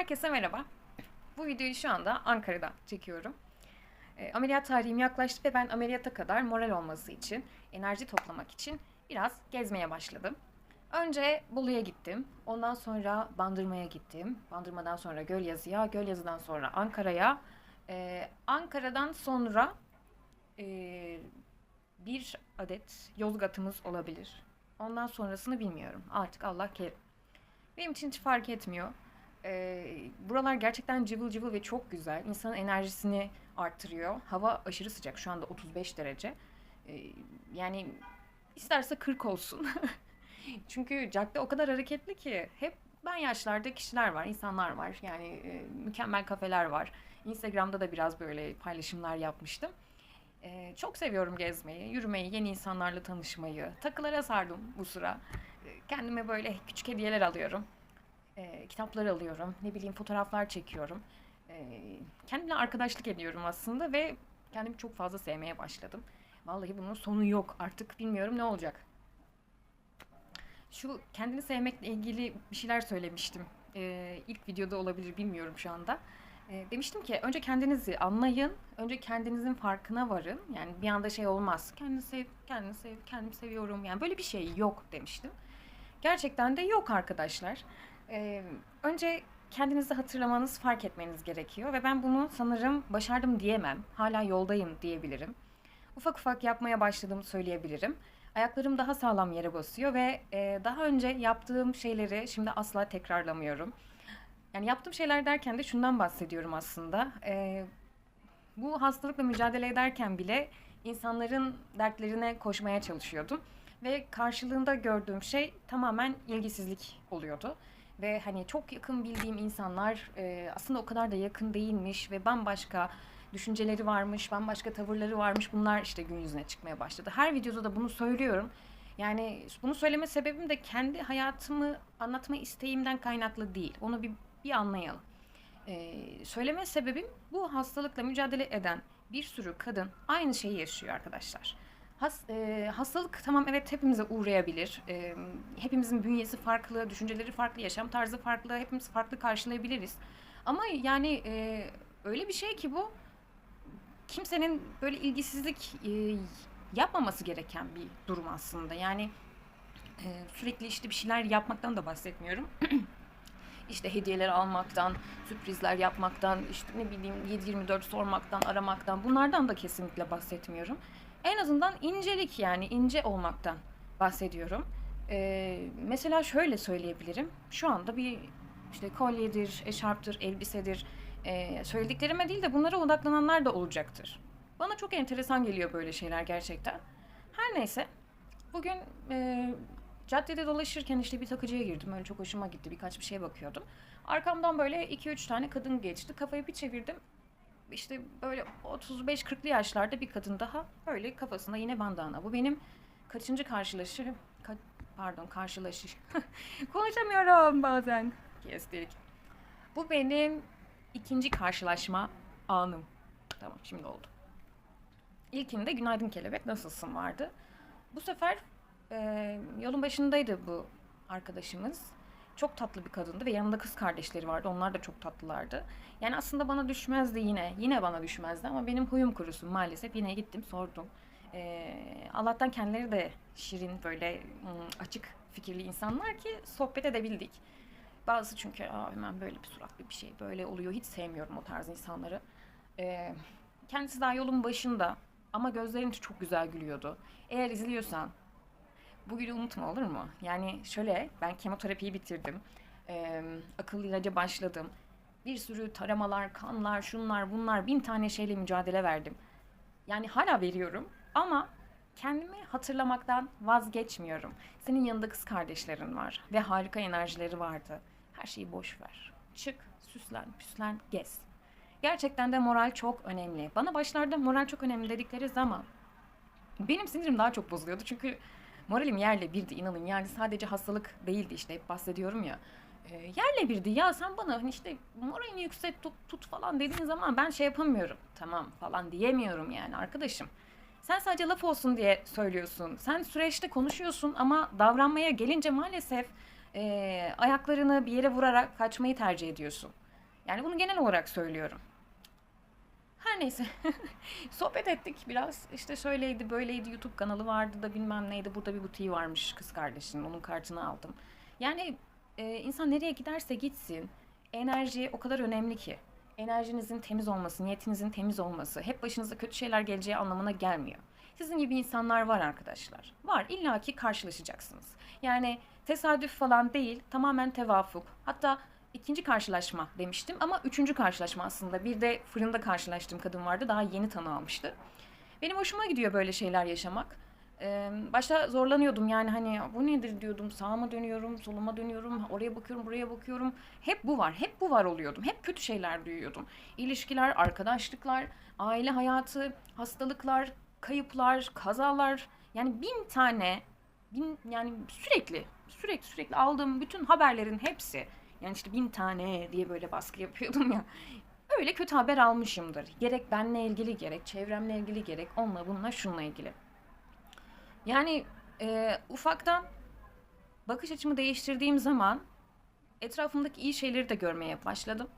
Herkese merhaba. Bu videoyu şu anda Ankara'da çekiyorum. E, ameliyat tarihim yaklaştı ve ben ameliyata kadar moral olması için, enerji toplamak için biraz gezmeye başladım. Önce Bolu'ya gittim. Ondan sonra Bandırma'ya gittim. Bandırma'dan sonra Gölyazı'ya, Gölyazı'dan sonra Ankara'ya. E, Ankara'dan sonra e, bir adet Yozgat'ımız olabilir. Ondan sonrasını bilmiyorum. Artık Allah kerim. Benim için hiç fark etmiyor. Ee, buralar gerçekten cıvıl cıvıl ve çok güzel. İnsanın enerjisini arttırıyor. Hava aşırı sıcak. Şu anda 35 derece. Ee, yani isterse 40 olsun. Çünkü cadde o kadar hareketli ki hep ben yaşlarda kişiler var, insanlar var. Yani e, mükemmel kafeler var. Instagram'da da biraz böyle paylaşımlar yapmıştım. Ee, çok seviyorum gezmeyi, yürümeyi, yeni insanlarla tanışmayı. Takılara sardım bu sıra. Ee, Kendime böyle küçük hediyeler alıyorum. Ee, kitaplar alıyorum. Ne bileyim fotoğraflar çekiyorum. Ee, kendimle arkadaşlık ediyorum aslında ve kendimi çok fazla sevmeye başladım. Vallahi bunun sonu yok. Artık bilmiyorum ne olacak. Şu kendini sevmekle ilgili bir şeyler söylemiştim. Ee, ilk videoda olabilir bilmiyorum şu anda. Ee, demiştim ki önce kendinizi anlayın. Önce kendinizin farkına varın. Yani bir anda şey olmaz. Kendini sev, kendini sev, kendimi seviyorum. Yani böyle bir şey yok demiştim. Gerçekten de yok arkadaşlar. Ee, önce kendinizi hatırlamanız, fark etmeniz gerekiyor ve ben bunu sanırım başardım diyemem. Hala yoldayım diyebilirim. Ufak ufak yapmaya başladığımı söyleyebilirim. Ayaklarım daha sağlam yere basıyor ve e, daha önce yaptığım şeyleri şimdi asla tekrarlamıyorum. Yani yaptığım şeyler derken de şundan bahsediyorum aslında. E, bu hastalıkla mücadele ederken bile insanların dertlerine koşmaya çalışıyordum. Ve karşılığında gördüğüm şey tamamen ilgisizlik oluyordu. Ve hani çok yakın bildiğim insanlar e, aslında o kadar da yakın değilmiş ve bambaşka düşünceleri varmış, bambaşka tavırları varmış. Bunlar işte gün yüzüne çıkmaya başladı. Her videoda da bunu söylüyorum. Yani bunu söyleme sebebim de kendi hayatımı anlatma isteğimden kaynaklı değil. Onu bir, bir anlayalım. Ee, söyleme sebebim bu hastalıkla mücadele eden bir sürü kadın aynı şeyi yaşıyor arkadaşlar. Has, e, hastalık tamam evet hepimize uğrayabilir. E, hepimizin bünyesi farklı, düşünceleri farklı, yaşam tarzı farklı. Hepimiz farklı karşılayabiliriz. Ama yani e, öyle bir şey ki bu kimsenin böyle ilgisizlik e, yapmaması gereken bir durum aslında. Yani e, sürekli işte bir şeyler yapmaktan da bahsetmiyorum. işte hediyeler almaktan, sürprizler yapmaktan, işte ne bileyim 7-24 sormaktan, aramaktan bunlardan da kesinlikle bahsetmiyorum. En azından incelik yani ince olmaktan bahsediyorum. Ee, mesela şöyle söyleyebilirim. Şu anda bir işte kolyedir, eşarptır, elbisedir. Ee, söylediklerime değil de bunlara odaklananlar da olacaktır. Bana çok enteresan geliyor böyle şeyler gerçekten. Her neyse. Bugün e, caddede dolaşırken işte bir takıcıya girdim. Öyle çok hoşuma gitti. Birkaç bir şeye bakıyordum. Arkamdan böyle 2-3 tane kadın geçti. Kafayı bir çevirdim işte böyle 35-40'lı yaşlarda bir kadın daha öyle kafasında yine bandana. Bu benim kaçıncı karşılaşı ka, pardon karşılaşış konuşamıyorum bazen kestik. Bu benim ikinci karşılaşma anım. Tamam şimdi oldu. İlkinde günaydın kelebek nasılsın vardı. Bu sefer e, yolun başındaydı bu arkadaşımız. Çok tatlı bir kadındı ve yanında kız kardeşleri vardı. Onlar da çok tatlılardı. Yani aslında bana düşmezdi yine. Yine bana düşmezdi ama benim huyum kurusun maalesef. Yine gittim sordum. Ee, Allah'tan kendileri de şirin böyle açık fikirli insanlar ki sohbet edebildik. Bazı çünkü hemen böyle bir suratlı bir şey böyle oluyor. Hiç sevmiyorum o tarz insanları. Ee, kendisi daha yolun başında ama gözlerin çok güzel gülüyordu. Eğer izliyorsan bugünü unutma olur mu? Yani şöyle ben kemoterapiyi bitirdim. Ee, akıllı ilaca başladım. Bir sürü taramalar, kanlar, şunlar bunlar bin tane şeyle mücadele verdim. Yani hala veriyorum ama kendimi hatırlamaktan vazgeçmiyorum. Senin yanında kız kardeşlerin var ve harika enerjileri vardı. Her şeyi boş ver. Çık, süslen, püslen, gez. Gerçekten de moral çok önemli. Bana başlarda moral çok önemli dedikleri zaman benim sinirim daha çok bozuluyordu. Çünkü moralim yerle birdi inanın. Yani sadece hastalık değildi işte hep bahsediyorum ya. E, yerle birdi ya sen bana hani işte moralini yüksek tut, tut falan dediğin zaman ben şey yapamıyorum. Tamam falan diyemiyorum yani arkadaşım. Sen sadece laf olsun diye söylüyorsun. Sen süreçte konuşuyorsun ama davranmaya gelince maalesef e, ayaklarını bir yere vurarak kaçmayı tercih ediyorsun. Yani bunu genel olarak söylüyorum. Neyse. Sohbet ettik biraz. İşte şöyleydi, böyleydi. YouTube kanalı vardı da bilmem neydi. Burada bir butiği varmış kız kardeşinin. Onun kartını aldım. Yani e, insan nereye giderse gitsin. Enerji o kadar önemli ki. Enerjinizin temiz olması, niyetinizin temiz olması hep başınıza kötü şeyler geleceği anlamına gelmiyor. Sizin gibi insanlar var arkadaşlar. Var. İlla ki karşılaşacaksınız. Yani tesadüf falan değil. Tamamen tevafuk. Hatta ikinci karşılaşma demiştim ama üçüncü karşılaşma aslında. Bir de fırında karşılaştığım kadın vardı. Daha yeni tanı almıştı. Benim hoşuma gidiyor böyle şeyler yaşamak. Ee, başta zorlanıyordum yani hani bu nedir diyordum. Sağıma dönüyorum, soluma dönüyorum, oraya bakıyorum, buraya bakıyorum. Hep bu var, hep bu var oluyordum. Hep kötü şeyler duyuyordum. İlişkiler, arkadaşlıklar, aile hayatı, hastalıklar, kayıplar, kazalar. Yani bin tane, bin yani sürekli, sürekli sürekli aldığım bütün haberlerin hepsi. Yani işte bin tane diye böyle baskı yapıyordum ya. Öyle kötü haber almışımdır. Gerek benle ilgili, gerek çevremle ilgili, gerek onunla bununla şununla ilgili. Yani e, ufaktan bakış açımı değiştirdiğim zaman etrafımdaki iyi şeyleri de görmeye başladım.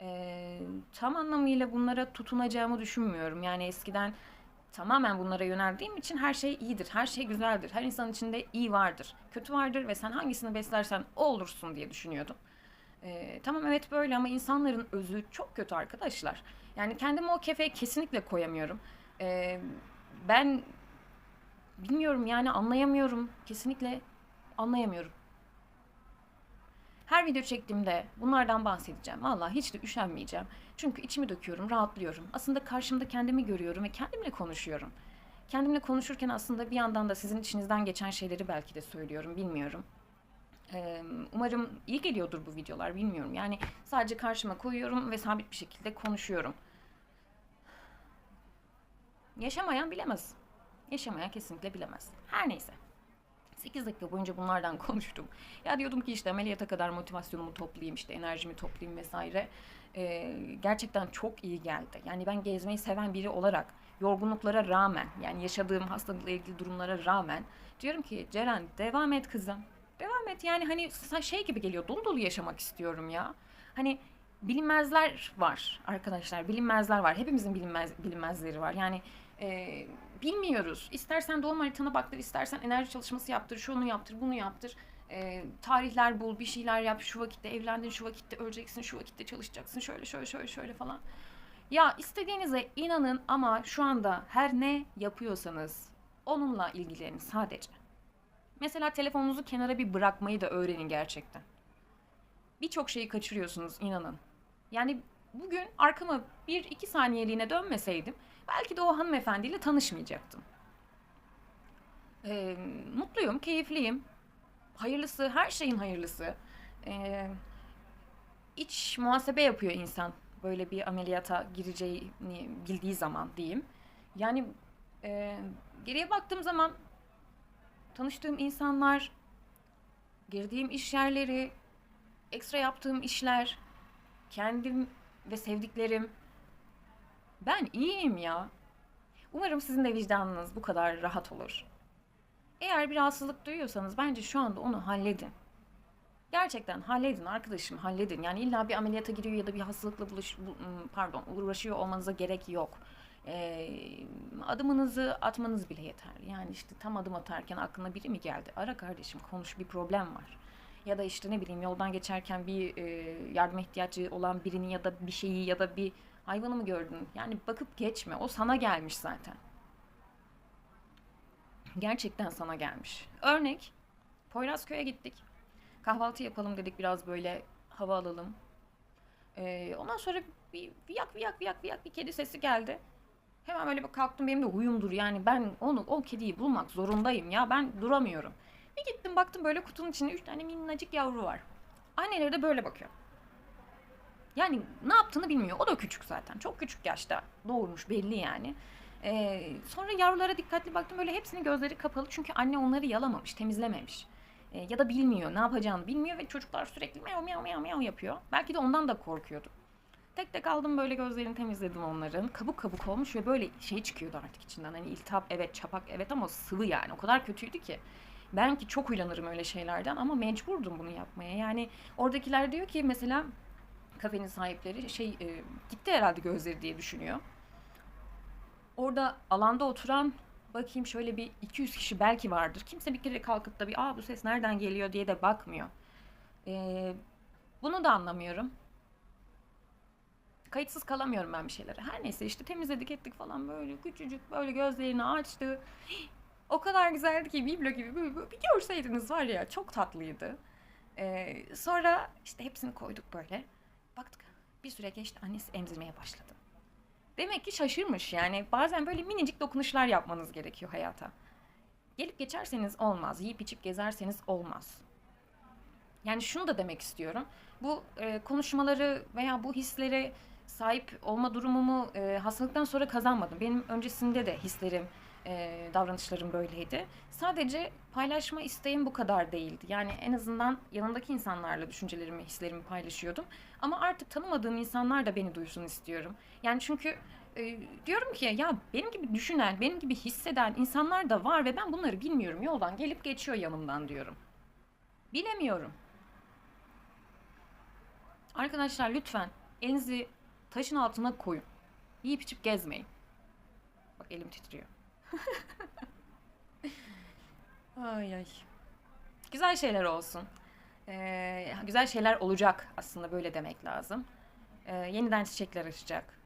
E, tam anlamıyla bunlara tutunacağımı düşünmüyorum. Yani eskiden tamamen bunlara yöneldiğim için her şey iyidir, her şey güzeldir. Her insan içinde iyi vardır, kötü vardır ve sen hangisini beslersen o olursun diye düşünüyordum. Ee, tamam evet böyle ama insanların özü çok kötü arkadaşlar. Yani kendimi o kefeye kesinlikle koyamıyorum. Ee, ben bilmiyorum yani anlayamıyorum. Kesinlikle anlayamıyorum. Her video çektiğimde bunlardan bahsedeceğim. Vallahi hiç de üşenmeyeceğim. Çünkü içimi döküyorum, rahatlıyorum. Aslında karşımda kendimi görüyorum ve kendimle konuşuyorum. Kendimle konuşurken aslında bir yandan da sizin içinizden geçen şeyleri belki de söylüyorum, bilmiyorum. Umarım iyi geliyordur bu videolar, bilmiyorum. Yani sadece karşıma koyuyorum ve sabit bir şekilde konuşuyorum. Yaşamayan bilemez. Yaşamayan kesinlikle bilemez. Her neyse. 8 dakika boyunca bunlardan konuştum. Ya diyordum ki işte ameliyata kadar motivasyonumu toplayayım, işte enerjimi toplayayım vesaire. Ee, gerçekten çok iyi geldi. Yani ben gezmeyi seven biri olarak yorgunluklara rağmen yani yaşadığım hastalıkla ilgili durumlara rağmen diyorum ki Ceren devam et kızım. Devam et yani hani şey gibi geliyor dolu dolu yaşamak istiyorum ya. Hani bilinmezler var arkadaşlar bilinmezler var. Hepimizin bilinmez, bilinmezleri var. Yani e, bilmiyoruz. İstersen doğum haritana baktır, istersen enerji çalışması yaptır, şunu yaptır, bunu yaptır. E, tarihler bul, bir şeyler yap. Şu vakitte evlendin, şu vakitte öleceksin, şu vakitte çalışacaksın. Şöyle şöyle şöyle şöyle falan. Ya istediğinize inanın ama şu anda her ne yapıyorsanız onunla ilgilenin sadece. Mesela telefonunuzu kenara bir bırakmayı da öğrenin gerçekten. Birçok şeyi kaçırıyorsunuz inanın. Yani bugün arkama bir iki saniyeliğine dönmeseydim belki de o hanımefendiyle tanışmayacaktım. Ee, mutluyum, keyifliyim. Hayırlısı, her şeyin hayırlısı. Ee, iç muhasebe yapıyor insan böyle bir ameliyata gireceğini bildiği zaman diyeyim. Yani e, geriye baktığım zaman tanıştığım insanlar, girdiğim iş yerleri, ekstra yaptığım işler, kendim ve sevdiklerim. Ben iyiyim ya. Umarım sizin de vicdanınız bu kadar rahat olur. Eğer bir rahatsızlık duyuyorsanız bence şu anda onu halledin. Gerçekten halledin arkadaşım halledin. Yani illa bir ameliyata giriyor ya da bir hastalıkla buluş, pardon uğraşıyor olmanıza gerek yok. Ee, adımınızı atmanız bile yeter. Yani işte tam adım atarken aklına biri mi geldi? Ara kardeşim konuş bir problem var. Ya da işte ne bileyim yoldan geçerken bir e, yardıma ihtiyacı olan birini ya da bir şeyi ya da bir hayvanı mı gördün? Yani bakıp geçme. O sana gelmiş zaten. Gerçekten sana gelmiş. Örnek Poyrazköy'e gittik. Kahvaltı yapalım dedik biraz böyle hava alalım. Ee, ondan sonra bir viyak viyak viyak viyak bir kedi sesi geldi. Hemen böyle kalktım benim de huyumdur yani ben onu o kediyi bulmak zorundayım ya ben duramıyorum. Bir gittim baktım böyle kutunun içinde üç tane minnacık yavru var. Anneleri de böyle bakıyor. Yani ne yaptığını bilmiyor. O da küçük zaten. Çok küçük yaşta doğurmuş belli yani. Ee, sonra yavrulara dikkatli baktım böyle hepsinin gözleri kapalı. Çünkü anne onları yalamamış, temizlememiş. Ee, ya da bilmiyor, ne yapacağını bilmiyor ve çocuklar sürekli meow meow meow meow yapıyor. Belki de ondan da korkuyordu. Tek tek aldım böyle gözlerini temizledim onların. Kabuk kabuk olmuş ve böyle şey çıkıyordu artık içinden. Hani iltihap evet, çapak evet ama sıvı yani. O kadar kötüydü ki. Ben ki çok uylanırım öyle şeylerden ama mecburdum bunu yapmaya. Yani oradakiler diyor ki mesela kafenin sahipleri şey e, gitti herhalde gözleri diye düşünüyor. Orada alanda oturan bakayım şöyle bir 200 kişi belki vardır. Kimse bir kere kalkıp da bir aa bu ses nereden geliyor diye de bakmıyor. Ee, bunu da anlamıyorum. Kayıtsız kalamıyorum ben bir şeylere. Her neyse işte temizledik ettik falan böyle küçücük böyle gözlerini açtı. O kadar güzeldi ki biblo gibi bir görseydiniz var ya çok tatlıydı. Ee, sonra işte hepsini koyduk böyle. Baktık bir süre geçti annesi emzirmeye başladı. Demek ki şaşırmış yani bazen böyle minicik dokunuşlar yapmanız gerekiyor hayata. Gelip geçerseniz olmaz, yiyip içip gezerseniz olmaz. Yani şunu da demek istiyorum. Bu e, konuşmaları veya bu hislere sahip olma durumumu e, hastalıktan sonra kazanmadım. Benim öncesinde de hislerim, e, davranışlarım böyleydi. Sadece paylaşma isteğim bu kadar değildi. Yani en azından yanındaki insanlarla düşüncelerimi, hislerimi paylaşıyordum. Ama artık tanımadığım insanlar da beni duysun istiyorum. Yani çünkü e, diyorum ki ya benim gibi düşünen, benim gibi hisseden insanlar da var ve ben bunları bilmiyorum. Yoldan gelip geçiyor yanımdan diyorum. Bilemiyorum. Arkadaşlar lütfen elinizi taşın altına koyun. Yiyip içip gezmeyin. Bak elim titriyor. Ay ay. Güzel şeyler olsun. Ee, güzel şeyler olacak aslında böyle demek lazım. Ee, yeniden çiçekler açacak.